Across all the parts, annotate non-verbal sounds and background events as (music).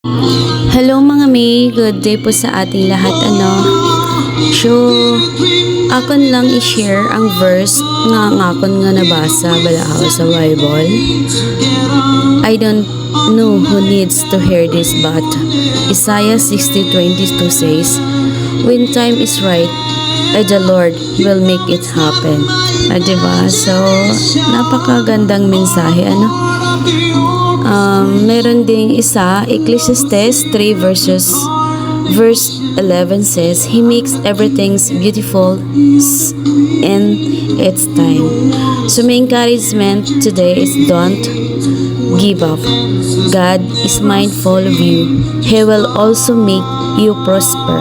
Hello mga May, good day po sa ating lahat ano. So, akon lang i-share ang verse nga ngakon nga nabasa balahaw sa Bible. I don't know who needs to hear this but Isaiah 60:22 says, When time is right, eh, the Lord will make it happen. Ah, diba? So, napakagandang mensahe ano. Um, meron ding isa, Ecclesiastes 3 verses verse 11 says, He makes everything beautiful in its time. So my encouragement today is don't give up. God is mindful of you. He will also make you prosper.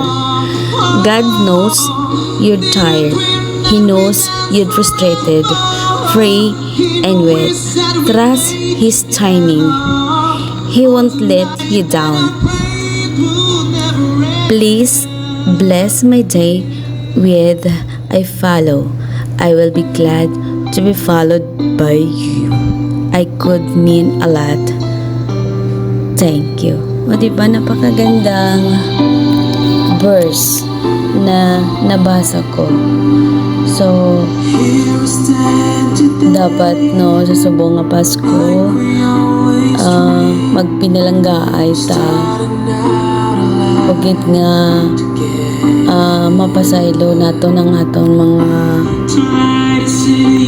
God knows you're tired. He knows you're frustrated. Pray and wait. Trust His timing. He won't let you down. Please bless my day with I follow. I will be glad to be followed by you. I could mean a lot. Thank you. O diba napakagandang verse na nabasa ko. So, dapat no sa subong nga Pasko ah, magpinalanggaay ta Pagit nga ah, mapasaylo nato ng atong mga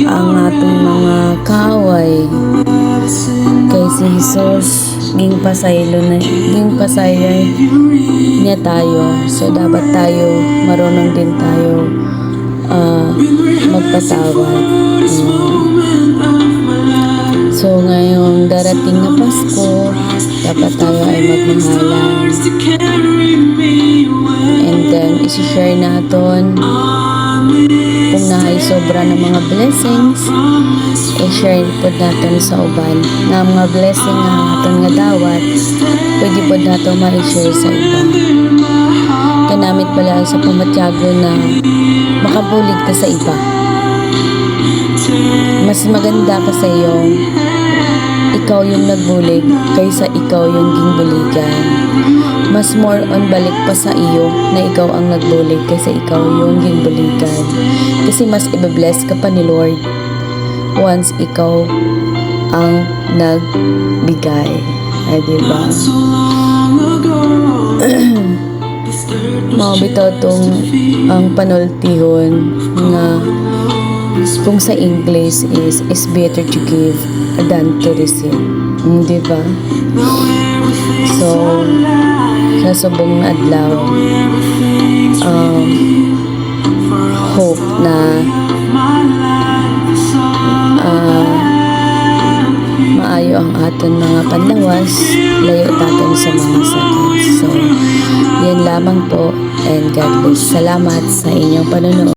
ang atong mga kaway kay si Jesus ging pasaylo na ging pasayay niya tayo so dapat tayo marunong din tayo ah, magpatawad Mm. So ngayong darating na Pasko, dapat tayo ay magmahalan. And then, isi-share natin sobra ng mga blessings, i-share po natin sa uban na mga blessing nga aton nga dawat, pwede po natin ma-share sa iba. Kanamit pala sa pamatyago na makabulig ka sa iba. Mas maganda ka sa iyo ikaw yung nagbulig kaysa ikaw yung gingbuligan. Mas more on balik pa sa iyo na ikaw ang nagbulig kaysa ikaw yung gingbuligan. Kasi mas ibabless ka pa ni Lord once ikaw ang nagbigay. Ay, diba? (clears throat) Mga bitaw tong ang panultihon nga kung sa English is is better to give than to receive. Mm, di ba? So, sa subong na adlaw, um, hope na ah, maayo ang aton mga panlawas, layo taton sa mga sakit. So, yan lamang po and God bless. Salamat sa inyong panonood.